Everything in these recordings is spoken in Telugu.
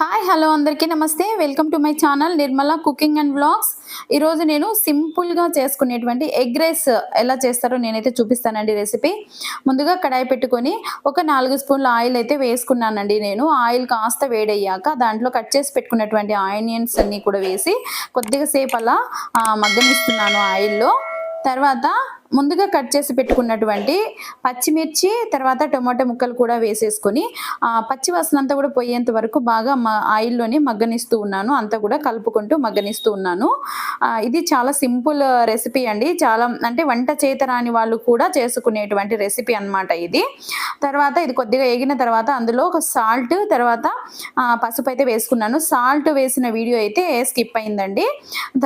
హాయ్ హలో అందరికీ నమస్తే. Welcome to my channel Nirmala cooking and vlogs ఈరోజు నేను సింపుల్గా చేసుకునేటువంటి ఎగ్ రైస్ ఎలా చేస్తారో నేనైతే చూపిస్తానండి రెసిపీ ముందుగా కడాయి పెట్టుకొని ఒక నాలుగు స్పూన్ల ఆయిల్ అయితే వేసుకున్నానండి నేను. ఆయిల్ కాస్త వేడయ్యాక దాంట్లో కట్ చేసి పెట్టుకున్నటువంటి ఆనియన్స్ అన్నీ కూడా వేసి కొద్దిగా సేపు అలా మగ్గనిస్తున్నాను ఆయిల్లో. తర్వాత ముందుగా కట్ చేసి పెట్టుకున్నటువంటి పచ్చిమిర్చి తర్వాత టొమాటో ముక్కలు కూడా వేసేసుకొని పచ్చి వాసన అంతా కూడా పోయేంత వరకు బాగా ఆయిల్లోనే మగ్గనిస్తూ ఉన్నాను. అంతా కూడా కలుపుకుంటూ మగ్గనిస్తూ ఉన్నాను. ఇది చాలా సింపుల్ రెసిపీ అండి. చాలా అంటే వంట చేత రాని వాళ్ళు కూడా చేసుకునేటువంటి రెసిపీ అన్నమాట ఇది. తర్వాత ఇది కొద్దిగా ఏగిన తర్వాత అందులో ఒక సాల్ట్ తర్వాత పసుపు అయితే వేసుకున్నాను. సాల్ట్ వేసిన వీడియో అయితే స్కిప్ అయిందండి.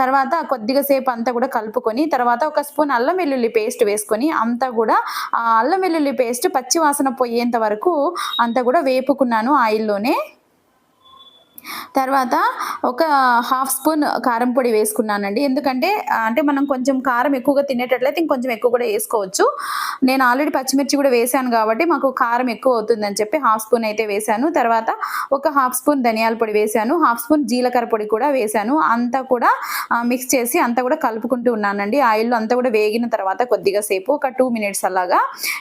తర్వాత కొద్దిగా సేపు అంతా కూడా కలుపుకొని తర్వాత ఒక స్పూన్ అల్లం వెల్లుల్లి పేస్ట్ వేసుకొని అంతా కూడా ఆ అల్లం వెల్లుల్లి పేస్ట్ పచ్చి వాసన పోయేంత వరకు అంతా కూడా వేపుకున్నాను ఆయిల్లోనే. తర్వాత ఒక హాఫ్ స్పూన్ కారం పొడి వేసుకున్నానండి. ఎందుకంటే అంటే మనం కొంచెం కారం ఎక్కువగా తినేటట్లయితే ఇంకొంచెం ఎక్కువ కూడా వేసుకోవచ్చు. నేను ఆల్రెడీ పచ్చిమిర్చి కూడా వేసాను కాబట్టి మాకు కారం ఎక్కువ అవుతుందని చెప్పి హాఫ్ స్పూన్ అయితే వేసాను. తర్వాత ఒక హాఫ్ స్పూన్ ధనియాల పొడి వేసాను. హాఫ్ స్పూన్ జీలకర్ర పొడి కూడా వేసాను. అంతా కూడా మిక్స్ చేసి అంతా కూడా కలుపుకుంటూ ఉన్నానండి. ఆయిల్లో అంతా కూడా వేగిన తర్వాత కొద్దిగా సేపు ఒక టూ మినిట్స్ అలాగా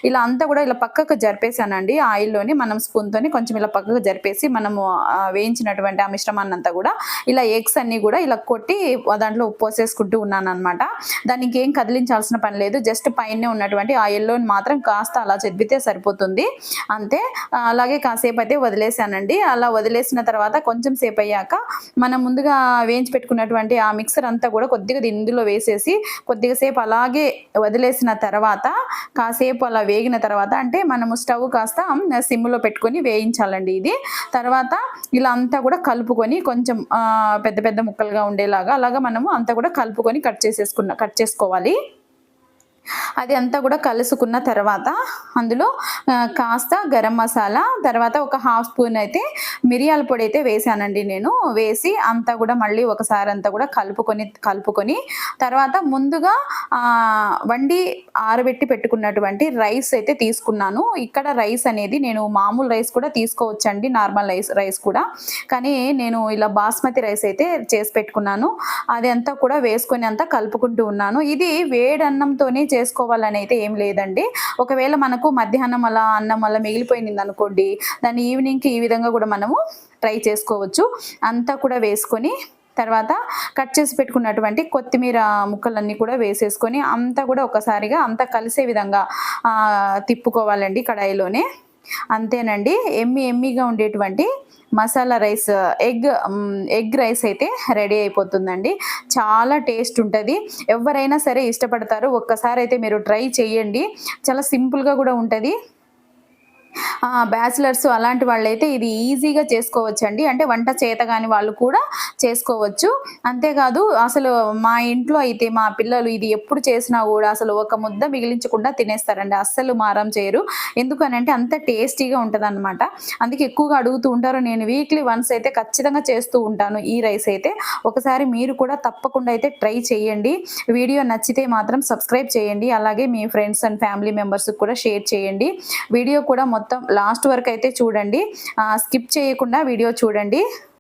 ఇలా అంతా కూడా ఇలా పక్కకు జరిపేసానండి ఆయిల్లోని మనం స్పూన్తోని కొంచెం ఇలా పక్కకు జరిపేసి మనము వేయించినటువంటి ఉన్నటువంటి ఆ మిశ్రమాన్ని అంతా కూడా ఇలా ఎగ్స్ అన్ని కూడా ఇలా కొట్టి దాంట్లో ఉప్పు పోసేసుకుంటూ ఉన్నాను అనమాట దానికి ఏం కదిలించాల్సిన పని లేదు. జస్ట్ పైన ఉన్నటువంటి ఆ ఎల్లోని మాత్రం కాస్త అలా చదివితే సరిపోతుంది. అంతే. అలాగే కాసేపు అయితే వదిలేసానండి. అలా వదిలేసిన తర్వాత కొంచెం సేపు అయ్యాక మనం ముందుగా వేయించి పెట్టుకున్నటువంటి ఆ మిక్సర్ అంతా కూడా కొద్దిగా ఇందులో వేసేసి కొద్దిగా సేపు అలాగే వదిలేసిన తర్వాత కాసేపు అలా వేగిన తర్వాత అంటే మనము స్టవ్ కాస్త సిమ్లో పెట్టుకొని వేయించాలండి ఇది. తర్వాత ఇలా అంతా కూడా కలుపుకొని కొంచెం పెద్ద పెద్ద ముక్కలుగా ఉండేలాగా అలాగా మనము అంతా కూడా కలుపుకొని కట్ చేసేసుకున్న కట్ చేసుకోవాలి. అది అంతా కూడా కలుసుకున్న తర్వాత అందులో కాస్త గరం మసాలా తర్వాత ఒక హాఫ్ స్పూన్ అయితే మిరియాల పొడి అయితే వేసానండి నేను. వేసి అంతా కూడా మళ్ళీ ఒకసారి అంతా కూడా కలుపుకొని కలుపుకొని తర్వాత ముందుగా వండి ఆరబెట్టి పెట్టుకున్నటువంటి రైస్ అయితే తీసుకున్నాను. ఇక్కడ రైస్ అనేది నేను మామూలు రైస్ కూడా తీసుకోవచ్చండి నార్మల్ రైస్ రైస్ కూడా. కానీ నేను ఇలా బాస్మతి రైస్ అయితే చేసి పెట్టుకున్నాను. అది అంతా కూడా వేసుకొని అంతా కలుపుకుంటూ ఉన్నాను. ఇది వేడన్నంతోనే చేసుకోవాలని అయితే ఏం లేదండి. ఒకవేళ మనకు మధ్యాహ్నం అలా అన్నం అలా మిగిలిపోయింది అనుకోండి దాన్ని ఈవినింగ్కి ఈ విధంగా కూడా మనము ట్రై చేసుకోవచ్చు. అంతా కూడా వేసుకొని తర్వాత కట్ చేసి పెట్టుకున్నటువంటి కొత్తిమీర ముక్కలన్నీ కూడా వేసేసుకొని అంతా కూడా ఒకసారిగా అంతా కలిసే విధంగా తిప్పుకోవాలండి కడాయిలోనే. అంతేనండి. ఎమ్మి ఎమ్మిగా ఉండేటువంటి masala rice egg egg rice అయితే రెడీ అయిపోతుందండి. చాలా టేస్ట్ ఉంటుంది. ఎవరైనా సరే ఇష్టపడతారు. ఒక్కసారి అయితే మీరు ట్రై చేయండి చాలా సింపుల్గా కూడా ఉంటుంది. బ్యాచిలర్స్ అలాంటి వాళ్ళైతే ఇది ఈజీగా చేసుకోవచ్చు అండి అంటే వంట చేత కాని వాళ్ళు కూడా చేసుకోవచ్చు. అంతేకాదు అసలు మా ఇంట్లో అయితే మా పిల్లలు ఇది ఎప్పుడు చేసినా కూడా అసలు ఒక ముద్ద మిగిలించకుండా తినేస్తారండి. అస్సలు మారం చేయరు. ఎందుకనంటే అంత టేస్టీగా ఉంటుంది అనమాట అందుకే ఎక్కువగా అడుగుతూ ఉంటారు. నేను వీక్లీ వన్స్ అయితే ఖచ్చితంగా చేస్తూ ఉంటాను ఈ రైస్ అయితే. ఒకసారి మీరు కూడా తప్పకుండా అయితే ట్రై చేయండి. వీడియో నచ్చితే మాత్రం సబ్స్క్రైబ్ చేయండి. అలాగే మీ ఫ్రెండ్స్ అండ్ ఫ్యామిలీ మెంబర్స్కి కూడా షేర్ చేయండి. వీడియో కూడా మొత్తం లాస్ట్ వరకు అయితే చూడండి. స్కిప్ చేయకుండా వీడియో చూడండి.